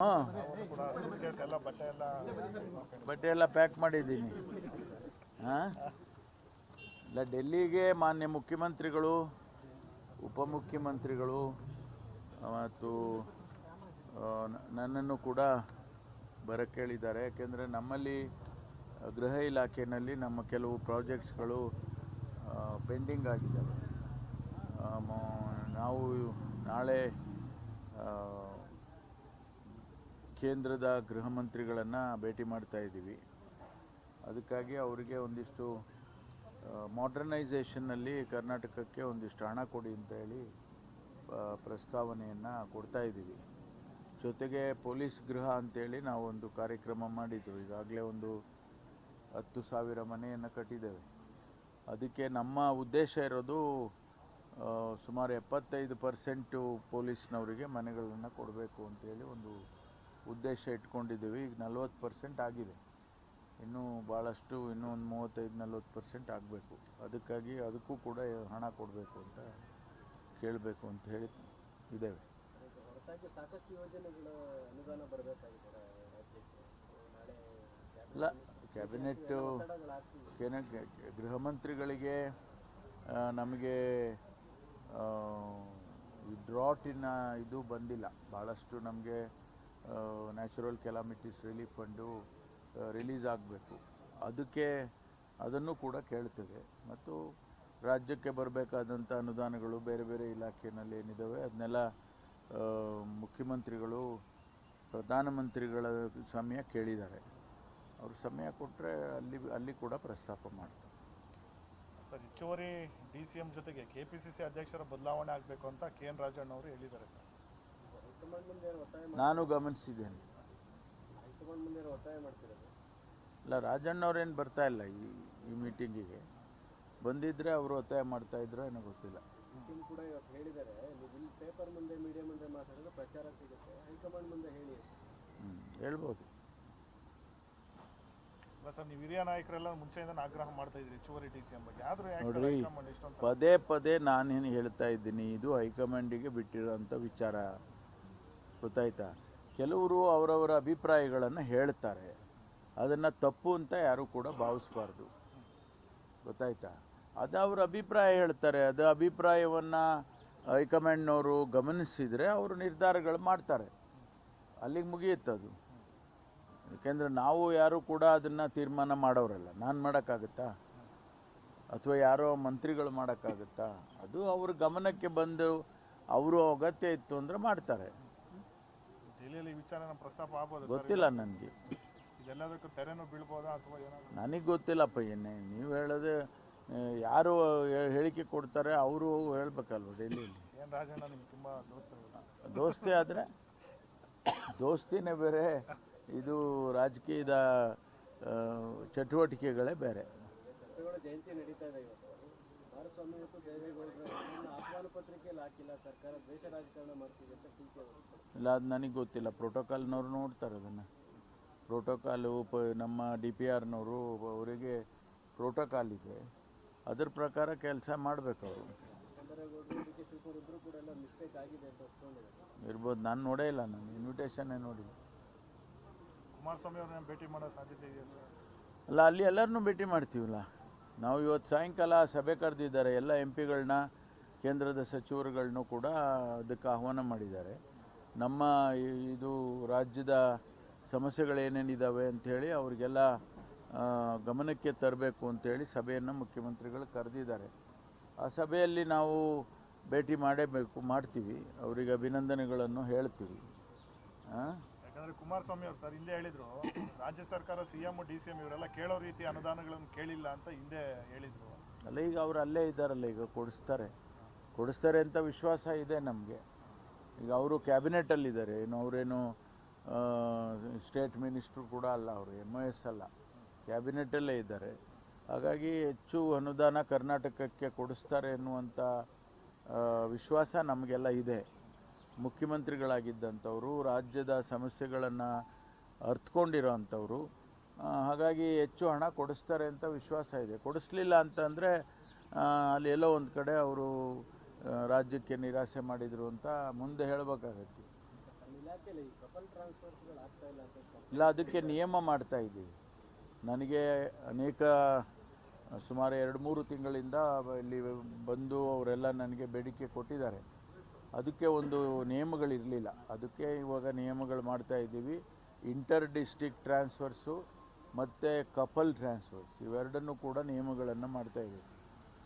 ಹಾಂ. ಬಟ್ಟೆ ಎಲ್ಲ ಪ್ಯಾಕ್ ಮಾಡಿದ್ದೀನಿ. ಹಾಂ? ಇಲ್ಲ, ಡೆಲ್ಲಿಗೆ ಮಾನ್ಯ ಮುಖ್ಯಮಂತ್ರಿಗಳು, ಉಪಮುಖ್ಯಮಂತ್ರಿಗಳು, ಮತ್ತು ನನ್ನನ್ನು ಕೂಡ ಬರಕ್ಕೆ ಹೇಳಿದ್ದಾರೆ ಯಾಕೆಂದರೆ ನಮ್ಮಲ್ಲಿ ಗೃಹ ಇಲಾಖೆಯಲ್ಲಿ ನಮ್ಮ ಕೆಲವು ಪ್ರಾಜೆಕ್ಟ್ಸ್ಗಳು ಪೆಂಡಿಂಗ್ ಆಗಿದ್ದಾವೆ. ನಾವು ನಾಳೆ ಕೇಂದ್ರದ ಗೃಹ ಮಂತ್ರಿಗಳನ್ನು ಭೇಟಿ ಮಾಡ್ತಾ ಇದ್ದೀವಿ. ಅದಕ್ಕಾಗಿ ಅವರಿಗೆ ಒಂದಿಷ್ಟು ಮಾಡರ್ನೈಸೇಷನ್ನಲ್ಲಿ ಕರ್ನಾಟಕಕ್ಕೆ ಒಂದಿಷ್ಟು ಹಣ ಕೊಡಿ ಅಂತ ಹೇಳಿ ಪ್ರಸ್ತಾವನೆಯನ್ನು ಕೊಡ್ತಾ ಇದ್ದೀವಿ. ಜೊತೆಗೆ ಪೊಲೀಸ್ ಗೃಹ ಅಂತೇಳಿ ನಾವು ಒಂದು ಕಾರ್ಯಕ್ರಮ ಮಾಡಿದ್ದು. ಈಗಾಗಲೇ ಒಂದು ಹತ್ತು ಸಾವಿರ ಮನೆಯನ್ನು ಕಟ್ಟಿದ್ದೇವೆ. ಅದಕ್ಕೆ ನಮ್ಮ ಉದ್ದೇಶ ಇರೋದು ಸುಮಾರು ಎಪ್ಪತ್ತೈದು ಪರ್ಸೆಂಟು ಪೊಲೀಸ್ನವರಿಗೆ ಮನೆಗಳನ್ನು ಕೊಡಬೇಕು ಅಂತೇಳಿ ಒಂದು ಉದ್ದೇಶ ಇಟ್ಕೊಂಡಿದ್ದೀವಿ. ಈಗ ನಲ್ವತ್ತು ಪರ್ಸೆಂಟ್ ಆಗಿದೆ. ಇನ್ನೂ ಭಾಳಷ್ಟು ಇನ್ನೂ ಒಂದು ಮೂವತ್ತೈದು ನಲ್ವತ್ತು ಪರ್ಸೆಂಟ್ ಆಗಬೇಕು. ಅದಕ್ಕಾಗಿ ಅದಕ್ಕೂ ಕೂಡ ಹಣ ಕೊಡಬೇಕು ಅಂತ ಕೇಳಬೇಕು ಅಂತ ಹೇಳಿ ಇದ್ದೇವೆ. ಇಲ್ಲ ಕ್ಯಾಬಿನೆಟ್ ಒತ್ತಡಗಳಾಗ್ತಿವೆ ಕೇನ ಗೃಹ ಮಂತ್ರಿಗಳಿಗೆ ನಮಗೆ ನಮಗೆ ಡ್ರಾಟಿನ ಇದು ಬಂದಿಲ್ಲ. ಭಾಳಷ್ಟು ನಮಗೆ natural calamities relief fund release ಆಗಬೇಕು. ಅದಕ್ಕೆ ಅದನ್ನು ಕೂಡ ಕೇಳ್ತೇವೆ. ಮತ್ತು ರಾಜ್ಯಕ್ಕೆ ಬರಬೇಕಾದಂಥ ಅನುದಾನಗಳು ಬೇರೆ ಬೇರೆ ಇಲಾಖೆಯಲ್ಲಿ ಏನಿದ್ದಾವೆ ಅದನ್ನೆಲ್ಲ ಮುಖ್ಯಮಂತ್ರಿಗಳು, ಪ್ರಧಾನಮಂತ್ರಿಗಳ ಸಮಯ ಕೇಳಿದ್ದಾರೆ. ಅವರು ಸಮಯ ಕೊಟ್ಟರೆ ಅಲ್ಲಿ ಅಲ್ಲಿ ಕೂಡ ಪ್ರಸ್ತಾಪ ಮಾಡ್ತಾರೆ. ಸರ್, ಹೆಚ್ಚುವರಿ ಡಿ ಸಿ ಎಂ ಜೊತೆಗೆ ಕೆ ಪಿ ಸಿ ಸಿ ಅಧ್ಯಕ್ಷರ ಬದಲಾವಣೆ ಆಗಬೇಕು ಅಂತ ಕೆ ಎನ್ ರಾಜಣ್ಣ ಅವರು ಹೇಳಿದ್ದಾರೆ, ಸರ್ ಹೈಕಮಾಂಡ್ ಮುಂದೆ ಏನು ಒತ್ತಾಯ ಮಾಡಿ ನಾನು ಗಮನಿಸಿದ್ದೇನೆ. ಹೈಕಮಾಂಡ್ ಮುಂದೆ ಏನು ಒತ್ತಾಯ ಮಾಡ್ತಿರೋದು ಇಲ್ಲ ರಾಜಣ್ಣವ್ರೇನು ಬರ್ತಾ ಇಲ್ಲ ಈ ಈ ಮೀಟಿಂಗಿಗೆ ಬಂದಿದ್ರೆ ಅವರು ಒತ್ತಾಯ ಮಾಡ್ತಾ ಇದ್ರೋ ಏನೋ ಗೊತ್ತಿಲ್ಲ. ಕೂಡ ಇವತ್ತು ಹೇಳಿದ್ದಾರೆ. ನೀವು ಪೇಪರ್ ಮುಂದೆ ಮೀಡಿಯಾ ಮುಂದೆ ಮಾತಾಡಿದ್ರೆ ಪ್ರಚಾರ ಸಿಗುತ್ತೆ. ಹೈಕಮಾಂಡ್ ಮುಂದೆ ಹೇಳಿ ಹ್ಞೂ ಹೇಳ್ಬೋದು. ಸರ್ ನೀವು ಹಿರಿಯ ನಾಯಕರೆಲ್ಲ ಮುಂಚೆಯಿಂದ ಆಗ್ರಹ ಮಾಡ್ತಾ ಇದ್ರಿ ಹೆಚ್ಚುವರಿ ಡಿ ಸಿ ಬಗ್ಗೆ. ಆದ್ರೂ ನೋಡ್ರಿ ಪದೇ ಪದೇ ನಾನೇನು ಹೇಳ್ತಾ ಇದ್ದೀನಿ ಇದು ಹೈಕಮಾಂಡಿಗೆ ಬಿಟ್ಟಿರೋಂಥ ವಿಚಾರ. ಗೊತ್ತಾಯ್ತಾ? ಕೆಲವರು ಅವರವರ ಅಭಿಪ್ರಾಯಗಳನ್ನು ಹೇಳ್ತಾರೆ. ಅದನ್ನು ತಪ್ಪು ಅಂತ ಯಾರೂ ಕೂಡ ಭಾವಿಸ್ಬಾರ್ದು. ಗೊತ್ತಾಯ್ತಾ? ಅದು ಅವ್ರ ಅಭಿಪ್ರಾಯ ಹೇಳ್ತಾರೆ. ಅದು ಅಭಿಪ್ರಾಯವನ್ನು ಹೈಕಮಾಂಡ್ನವರು ಗಮನಿಸಿದರೆ ಅವರು ನಿರ್ಧಾರಗಳು ಮಾಡ್ತಾರೆ. ಅಲ್ಲಿಗೆ ಮುಗಿಯುತ್ತದು ಯಾಕೆಂದರೆ ನಾವು ಯಾರು ಕೂಡ ಅದನ್ನು ತೀರ್ಮಾನ ಮಾಡೋರಲ್ಲ. ನಾನು ಮಾಡೋಕ್ಕಾಗುತ್ತಾ? ಅಥವಾ ಯಾರೋ ಮಂತ್ರಿಗಳು ಮಾಡೋಕ್ಕಾಗುತ್ತಾ? ಅದು ಅವ್ರ ಗಮನಕ್ಕೆ ಬಂದು, ಅವರು ಅಗತ್ಯ ಇತ್ತು ಅಂದರೆ ಮಾಡ್ತಾರೆ. ದೆಹಲಿಯಲ್ಲಿ ಈ ವಿಚಾರನ ಪ್ರಸ್ತಾಪ ಆಗ್ಬೋದು ಗೊತ್ತಿಲ್ಲ ನನಗೆ. ಇದೆಲ್ಲದಕ್ಕೂ ತೆರೆನೂ ಬೀಳ್ಬೋದಾ ಅಥವಾ ಏನಾದ್ರು? ನನಗೆ ಗೊತ್ತಿಲ್ಲಪ್ಪ ಏನೇ ನೀವು ಹೇಳೋದು ಯಾರು ಹೇಳಿಕೆ ಕೊಡ್ತಾರೆ ಅವರು ಹೇಳ್ಬೇಕಲ್ವ ಡೆಲ್ಲಿಯಲ್ಲಿ ಏನ್ ರಾಜಣ್ಣ ನಿಮ್ಗೆ ತುಂಬಾ ದೋಸ್ತ ದೋಸ್ತಿ ಆದರೆ ದೋಸ್ತಿನೇ ಬೇರೆ ಇದು ರಾಜಕೀಯದ ಚಟುವಟಿಕೆಗಳೇ ಬೇರೆ. ಜಯಂತಿ ನಡೀತಾ ಇದೆ ಇವತ್ತು ಕುಮಾರಸ್ವಾಮಿ ದೇವೇಗೌಡರು ಆಹ್ವಾನ ಪತ್ರಿಕೆಯಲ್ಲಿ ಹಾಕಿಲ್ಲ ಸರ್ಕಾರ ದ್ವೇಷ ರಾಜಕಾರಣ ಮಾಡ್ತಿದೆ ಅಂತ ಟೀಕೆ ಇಲ್ಲ ಅದು ನನಗೆ ಗೊತ್ತಿಲ್ಲ. ಪ್ರೋಟೋಕಾಲ್ನವ್ರು ನೋಡ್ತಾರೆ ಅದನ್ನು. ಪ್ರೋಟೋಕಾಲ್ ಉಪ ನಮ್ಮ ಡಿ ಪಿ ಆರ್ನವರು ಅವರಿಗೆ ಪ್ರೋಟೋಕಾಲ್ ಇದೆ. ಅದ್ರ ಪ್ರಕಾರ ಕೆಲಸ ಮಾಡಬೇಕು ಅವರು. ಇರ್ಬೋದು ನಾನು ನೋಡೇ ಇಲ್ಲ ನಾನು ಇನ್ವಿಟೇಷನ್ನೇ ನೋಡಿ ಕುಮಾರಸ್ವಾಮಿ ಅವ್ರನ್ನ ಭೇಟಿ ಮಾಡೋ ಸಾಧ್ಯತೆ ಇದೆ ಅಲ್ಲ ಅಲ್ಲಿ ಎಲ್ಲರನ್ನೂ ಭೇಟಿ ಮಾಡ್ತೀವಲ್ಲ? ನಾವು ಇವತ್ತು ಸಾಯಂಕಾಲ ಸಭೆ ಕರೆದಿದ್ದಾರೆ ಎಲ್ಲ ಎಂ ಪಿಗಳನ್ನ ಕೇಂದ್ರದ ಸಚಿವರುಗಳನ್ನೂ ಕೂಡ ಅದಕ್ಕೆ ಆಹ್ವಾನ ಮಾಡಿದ್ದಾರೆ. ನಮ್ಮ ಇದು ರಾಜ್ಯದ ಸಮಸ್ಯೆಗಳೇನೇನಿದ್ದಾವೆ ಅಂಥೇಳಿ ಅವರಿಗೆಲ್ಲ ಗಮನಕ್ಕೆ ತರಬೇಕು ಅಂಥೇಳಿ ಸಭೆಯನ್ನು ಮುಖ್ಯಮಂತ್ರಿಗಳು ಕರೆದಿದ್ದಾರೆ. ಆ ಸಭೆಯಲ್ಲಿ ನಾವು ಭೇಟಿ ಮಾಡೇಬೇಕು, ಮಾಡ್ತೀವಿ. ಅವರಿಗೆ ಅಭಿನಂದನೆಗಳನ್ನು ಹೇಳ್ತೀವಿ. ಯಾಕಂದ್ರೆ ಕುಮಾರಸ್ವಾಮಿ ಅವರು ಸರ್ ಹಿಂದೆ ಹೇಳಿದ್ರು, ರಾಜ್ಯ ಸರ್ಕಾರ ಸಿಎಂ ಡಿ ಸಿ ಎಂ ಇವರೆಲ್ಲ ಕೇಳೋ ರೀತಿ ಅನುದಾನಗಳನ್ನು ಕೇಳಿಲ್ಲ ಅಂತ ಹಿಂದೆ ಹೇಳಿದ್ರು. ಅಲ್ಲ, ಈಗ ಅವ್ರು ಅಲ್ಲೇ ಇದ್ದಾರಲ್ಲ, ಈಗ ಕೊಡಿಸ್ತಾರೆ. ಕೊಡಿಸ್ತಾರೆ ಅಂತ ವಿಶ್ವಾಸ ಇದೆ ನಮಗೆ. ಈಗ ಅವರು ಕ್ಯಾಬಿನೆಟಲ್ಲಿದ್ದಾರೆ. ಏನು, ಅವರೇನು ಸ್ಟೇಟ್ ಮಿನಿಸ್ಟ್ರು ಕೂಡ ಅಲ್ಲ ಅವರು ಎಂ ಐ ಎಸ್ ಅಲ್ಲ. ಕ್ಯಾಬಿನೆಟಲ್ಲೇ ಇದ್ದಾರೆ. ಹಾಗಾಗಿ ಹೆಚ್ಚು ಅನುದಾನ ಕರ್ನಾಟಕಕ್ಕೆ ಕೊಡಿಸ್ತಾರೆ ಎನ್ನುವಂಥ ವಿಶ್ವಾಸ ನಮಗೆಲ್ಲ ಇದೆ. ಮುಖ್ಯಮಂತ್ರಿಗಳಾಗಿದ್ದಂಥವರು, ರಾಜ್ಯದ ಸಮಸ್ಯೆಗಳನ್ನು ಅರ್ಥಕೊಂಡಿರೋ ಅಂಥವ್ರು ಹಾಗಾಗಿ ಹೆಚ್ಚು ಹಣ ಕೊಡಿಸ್ತಾರೆ ಅಂತ ವಿಶ್ವಾಸ ಇದೆ. ಕೊಡಿಸ್ಲಿಲ್ಲ ಅಂತಂದರೆ ಅಲ್ಲಿ ಎಲ್ಲೋ ಒಂದು ಕಡೆ ಅವರು ರಾಜ್ಯಕ್ಕೆ ನಿರಾಸೆ ಮಾಡಿದರು ಅಂತ ಮುಂದೆ ಹೇಳಬೇಕಾಗತ್ತೆ. ಇಲ್ಲ, ಅದಕ್ಕೆ ನಿಯಮ ಮಾಡ್ತಾ ಇದ್ದೀವಿ. ನನಗೆ ಅನೇಕ, ಸುಮಾರು ಎರಡು ಮೂರು ತಿಂಗಳಿಂದ ಇಲ್ಲಿ ಬಂದು ಅವರೆಲ್ಲ ನನಗೆ ಬೇಡಿಕೆ ಕೊಟ್ಟಿದ್ದಾರೆ. ಅದಕ್ಕೆ ಒಂದು ನಿಯಮಗಳಿರಲಿಲ್ಲ ಅದಕ್ಕೆ ಇವಾಗ ನಿಯಮಗಳು ಮಾಡ್ತಾ ಇದ್ದೀವಿ. ಇಂಟರ್ ಡಿಸ್ಟಿಕ್ ಟ್ರಾನ್ಸ್ಫರ್ಸು ಮತ್ತು ಕಪಲ್ ಟ್ರಾನ್ಸ್ಫರ್ಸ್ ಇವೆರಡನ್ನೂ ಕೂಡ ನಿಯಮಗಳನ್ನು ಮಾಡ್ತಾ ಇದ್ದೀವಿ.